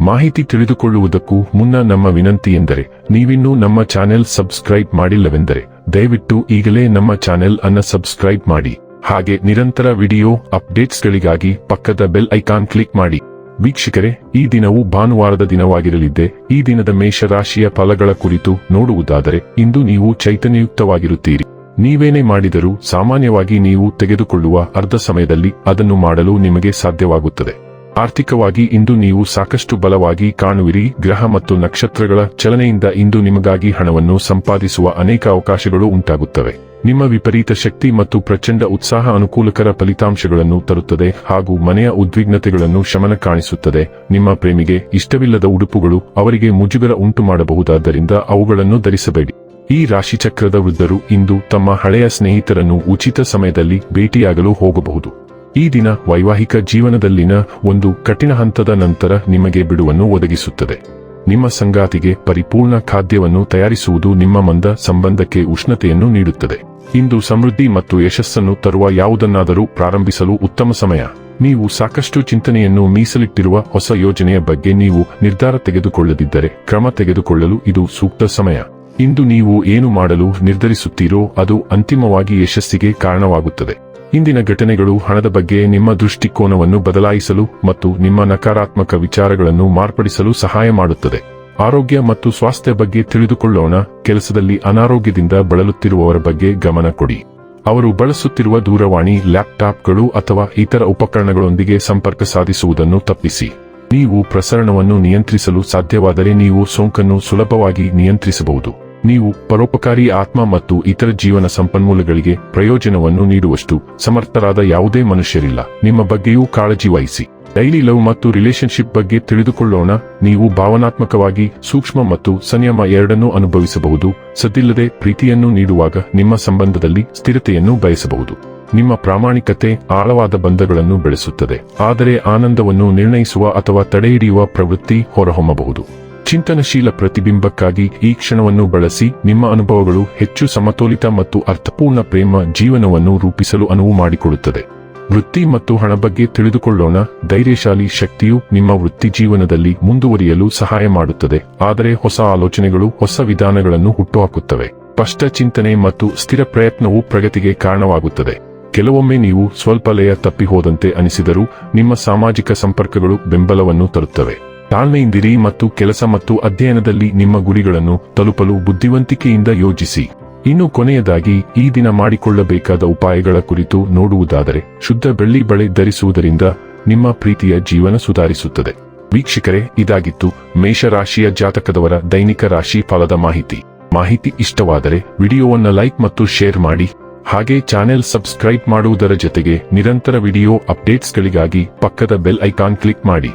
ಮಾಹಿತಿ ತಿಳಿದುಕೊಳ್ಳುವುದಕ್ಕೂ ಮುನ್ನ ನಮ್ಮ ವಿನಂತಿ ಎಂದರೆ, ನೀವಿನ್ನೂ ನಮ್ಮ ಚಾನೆಲ್ ಸಬ್ಸ್ಕ್ರೈಬ್ ಮಾಡಿಲ್ಲವೆಂದರೆ, ದಯವಿಟ್ಟು ಈಗಲೇ ನಮ್ಮ ಚಾನೆಲ್ ಅನ್ನ ಸಬ್ಸ್ಕ್ರೈಬ್ ಮಾಡಿ. ಹಾಗೆ ನಿರಂತರ ವಿಡಿಯೋ ಅಪ್ಡೇಟ್ಸ್ಗಳಿಗಾಗಿ ಪಕ್ಕದ ಬೆಲ್ ಐಕಾನ್ ಕ್ಲಿಕ್ ಮಾಡಿ. ವೀಕ್ಷಕರೇ, ಈ ದಿನವು ಭಾನುವಾರದ ದಿನವಾಗಿರಲಿದ್ದೆ, ಈ ದಿನದ ಮೇಷರಾಶಿಯ ಫಲಗಳ ಕುರಿತು ನೋಡುವುದಾದರೆ, ಇಂದು ನೀವು ಚೈತನ್ಯಯುಕ್ತವಾಗಿರುತ್ತೀರಿ. ನೀವೇನೇ ಮಾಡಿದರೂ ಸಾಮಾನ್ಯವಾಗಿ ನೀವು ತೆಗೆದುಕೊಳ್ಳುವ ಅರ್ಧ ಸಮಯದಲ್ಲಿ ಅದನ್ನು ಮಾಡಲು ನಿಮಗೆ ಸಾಧ್ಯವಾಗುತ್ತದೆ. ಆರ್ಥಿಕವಾಗಿ ಇಂದು ನೀವು ಸಾಕಷ್ಟು ಬಲವಾಗಿ ಕಾಣುವಿರಿ. ಗ್ರಹ ಮತ್ತು ನಕ್ಷತ್ರಗಳ ಚಲನೆಯಿಂದ ಇಂದು ನಿಮಗಾಗಿ ಹಣವನ್ನು ಸಂಪಾದಿಸುವ ಅನೇಕ ಅವಕಾಶಗಳು ಉಂಟಾಗುತ್ತವೆ. ನಿಮ್ಮ ವಿಪರೀತ ಶಕ್ತಿ ಮತ್ತು ಪ್ರಚಂಡ ಉತ್ಸಾಹ ಅನುಕೂಲಕರ ಫಲಿತಾಂಶಗಳನ್ನು ತರುತ್ತದೆ ಹಾಗೂ ಮನೆಯ ಉದ್ವಿಗ್ನತೆಗಳನ್ನು ಶಮನ ಕಾಣಿಸುತ್ತದೆ. ನಿಮ್ಮ ಪ್ರೇಮಿಗೆ ಇಷ್ಟವಿಲ್ಲದ ಉಡುಪುಗಳು ಅವರಿಗೆ ಮುಜುಗರ ಉಂಟು ಮಾಡಬಹುದಾದ್ದರಿಂದ ಅವುಗಳನ್ನು ಧರಿಸಬೇಡಿ. ಈ ರಾಶಿಚಕ್ರದ ವೃದ್ಧರು ಇಂದು ತಮ್ಮ ಹಳೆಯ ಸ್ನೇಹಿತರನ್ನು ಉಚಿತ ಸಮಯದಲ್ಲಿ ಭೇಟಿಯಾಗಲು ಹೋಗಬಹುದು. ಈ ದಿನ ವೈವಾಹಿಕ ಜೀವನದಲ್ಲಿನ ಒಂದು ಕಠಿಣ ಹಂತದ ನಂತರ ನಿಮಗೆ ಬಿಡುವನ್ನು ಒದಗಿಸುತ್ತದೆ. ನಿಮ್ಮ ಸಂಗಾತಿಗೆ ಪರಿಪೂರ್ಣ ಖಾದ್ಯವನ್ನು ತಯಾರಿಸುವುದು ನಿಮ್ಮ ಮಂದ ಸಂಬಂಧಕ್ಕೆ ಉಷ್ಣತೆಯನ್ನು ನೀಡುತ್ತದೆ. ಇಂದು ಸಮೃದ್ಧಿ ಮತ್ತು ಯಶಸ್ಸನ್ನು ತರುವ ಯಾವುದನ್ನಾದರೂ ಪ್ರಾರಂಭಿಸಲು ಉತ್ತಮ ಸಮಯ. ನೀವು ಸಾಕಷ್ಟು ಚಿಂತನೆಯನ್ನು ಮೀಸಲಿಟ್ಟಿರುವ ಹೊಸ ಯೋಜನೆಯ ಬಗ್ಗೆ ನೀವು ನಿರ್ಧಾರ ತೆಗೆದುಕೊಳ್ಳದಿದ್ದರೆ ಕ್ರಮ ತೆಗೆದುಕೊಳ್ಳಲು ಇದು ಸೂಕ್ತ ಸಮಯ. ಇಂದು ನೀವು ಏನು ಮಾಡಲು ನಿರ್ಧರಿಸುತ್ತೀರೋ ಅದು ಅಂತಿಮವಾಗಿ ಯಶಸ್ಸಿಗೆ ಕಾರಣವಾಗುತ್ತದೆ. ಇಂದಿನ ಘಟನೆಗಳು ಹಣದ ಬಗ್ಗೆ ನಿಮ್ಮ ದೃಷ್ಟಿಕೋನವನ್ನು ಬದಲಾಯಿಸಲು ಮತ್ತು ನಿಮ್ಮ ನಕಾರಾತ್ಮಕ ವಿಚಾರಗಳನ್ನು ಮಾರ್ಪಡಿಸಲು ಸಹಾಯ ಮಾಡುತ್ತದೆ. ಆರೋಗ್ಯ ಮತ್ತು ಸ್ವಾಸ್ಥ್ಯ ಬಗ್ಗೆ ತಿಳಿದುಕೊಳ್ಳೋಣ. ಕೆಲಸದಲ್ಲಿ ಅನಾರೋಗ್ಯದಿಂದ ಬಳಲುತ್ತಿರುವವರ ಬಗ್ಗೆ ಗಮನ ಕೊಡಿ. ಅವರು ಬಳಸುತ್ತಿರುವ ದೂರವಾಣಿ, ಲ್ಯಾಪ್ಟಾಪ್ಗಳು ಅಥವಾ ಇತರ ಉಪಕರಣಗಳೊಂದಿಗೆ ಸಂಪರ್ಕ ಸಾಧಿಸುವುದನ್ನು ತಪ್ಪಿಸಿ. ನೀವು ಪ್ರಸರಣವನ್ನು ನಿಯಂತ್ರಿಸಲು ಸಾಧ್ಯವಾದರೆ ನೀವು ಸೋಂಕನ್ನು ಸುಲಭವಾಗಿ ನಿಯಂತ್ರಿಸಬಹುದು. ನೀವು ಪರೋಪಕಾರಿ ಆತ್ಮ ಮತ್ತು ಇತರ ಜೀವನ ಸಂಪನ್ಮೂಲಗಳಿಗೆ ಪ್ರಯೋಜನವನ್ನು ನೀಡುವಷ್ಟು ಸಮರ್ಥರಾದ ಯಾವುದೇ ಮನುಷ್ಯರಿಲ್ಲ. ನಿಮ್ಮ ಬಗ್ಗೆಯೂ ಕಾಳಜಿ ವಹಿಸಿ. ಡೈಲಿ ಲವ್ ಮತ್ತು ರಿಲೇಶನ್ಶಿಪ್ ಬಗ್ಗೆ ತಿಳಿದುಕೊಳ್ಳೋಣ. ನೀವು ಭಾವನಾತ್ಮಕವಾಗಿ ಸೂಕ್ಷ್ಮ ಮತ್ತು ಸಂಯಮ ಎರಡನ್ನೂ ಅನುಭವಿಸಬಹುದು. ಸದ್ದಿಲ್ಲದೆ ಪ್ರೀತಿಯನ್ನು ನೀಡುವಾಗ ನಿಮ್ಮ ಸಂಬಂಧದಲ್ಲಿ ಸ್ಥಿರತೆಯನ್ನು ಬಯಸಬಹುದು. ನಿಮ್ಮ ಪ್ರಾಮಾಣಿಕತೆ ಆಳವಾದ ಬಂಧಗಳನ್ನು ಬೆಳೆಸುತ್ತದೆ. ಆದರೆ ಆನಂದವನ್ನು ನಿರ್ಣಯಿಸುವ ಅಥವಾ ತಡೆಹಿಡಿಯುವ ಪ್ರವೃತ್ತಿ ಹೊರಹೊಮ್ಮಬಹುದು. ಚಿಂತನಶೀಲ ಪ್ರತಿಬಿಂಬಕ್ಕಾಗಿ ಈ ಕ್ಷಣವನ್ನು ಬಳಸಿ ನಿಮ್ಮ ಅನುಭವಗಳು ಹೆಚ್ಚು ಸಮತೋಲಿತ ಮತ್ತು ಅರ್ಥಪೂರ್ಣ ಪ್ರೇಮ ಜೀವನವನ್ನು ರೂಪಿಸಲು ಅನುವು ಮಾಡಿಕೊಡುತ್ತದೆ. ವೃತ್ತಿ ಮತ್ತು ಹಣ ಬಗ್ಗೆ ತಿಳಿದುಕೊಳ್ಳೋಣ. ಧೈರ್ಯಶಾಲಿ ಶಕ್ತಿಯು ನಿಮ್ಮ ವೃತ್ತಿ ಜೀವನದಲ್ಲಿ ಮುಂದುವರಿಯಲು ಸಹಾಯ ಮಾಡುತ್ತದೆ. ಆದರೆ ಹೊಸ ಆಲೋಚನೆಗಳು, ಹೊಸ ವಿಧಾನಗಳನ್ನು ಹುಟ್ಟುಹಾಕುತ್ತವೆ. ಸ್ಪಷ್ಟ ಚಿಂತನೆ ಮತ್ತು ಸ್ಥಿರ ಪ್ರಯತ್ನವು ಪ್ರಗತಿಗೆ ಕಾರಣವಾಗುತ್ತದೆ. ಕೆಲವೊಮ್ಮೆ ನೀವು ಸ್ವಲ್ಪ ಲಯ ತಪ್ಪಿಹೋದಂತೆ ಅನಿಸಿದರೂ ನಿಮ್ಮ ಸಾಮಾಜಿಕ ಸಂಪರ್ಕಗಳು ಬೆಂಬಲವನ್ನು ತರುತ್ತವೆ. ತಾಳ್ಮೆಯಿಂದಿರಿ ಮತ್ತು ಕೆಲಸ ಮತ್ತು ಅಧ್ಯಯನದಲ್ಲಿ ನಿಮ್ಮ ಗುರಿಗಳನ್ನು ತಲುಪಲು ಬುದ್ಧಿವಂತಿಕೆಯಿಂದ ಯೋಜಿಸಿ. ಇನ್ನು ಕೊನೆಯದಾಗಿ, ಈ ದಿನ ಮಾಡಿಕೊಳ್ಳಬೇಕಾದ ಉಪಾಯಗಳ ಕುರಿತು ನೋಡುವುದಾದರೆ, ಶುದ್ಧ ಬೆಳ್ಳಿ ಬಳೆ ಧರಿಸುವುದರಿಂದ ನಿಮ್ಮ ಪ್ರೀತಿಯ ಜೀವನ ಸುಧಾರಿಸುತ್ತದೆ. ವೀಕ್ಷಕರೇ, ಇದಾಗಿತ್ತು ಮೇಷರಾಶಿಯ ಜಾತಕದವರ ದೈನಿಕ ರಾಶಿ ಫಲದ ಮಾಹಿತಿ. ಮಾಹಿತಿ ಇಷ್ಟವಾದರೆ, ವಿಡಿಯೋವನ್ನು ಲೈಕ್ ಮತ್ತು ಶೇರ್ ಮಾಡಿ. ಹಾಗೆ ಚಾನೆಲ್ ಸಬ್ಸ್ಕ್ರೈಬ್ ಮಾಡುವುದರ ಜೊತೆಗೆ ನಿರಂತರ ವಿಡಿಯೋ ಅಪ್ಡೇಟ್ಸ್ಗಳಿಗಾಗಿ ಪಕ್ಕದ ಬೆಲ್ ಐಕಾನ್ ಕ್ಲಿಕ್ ಮಾಡಿ.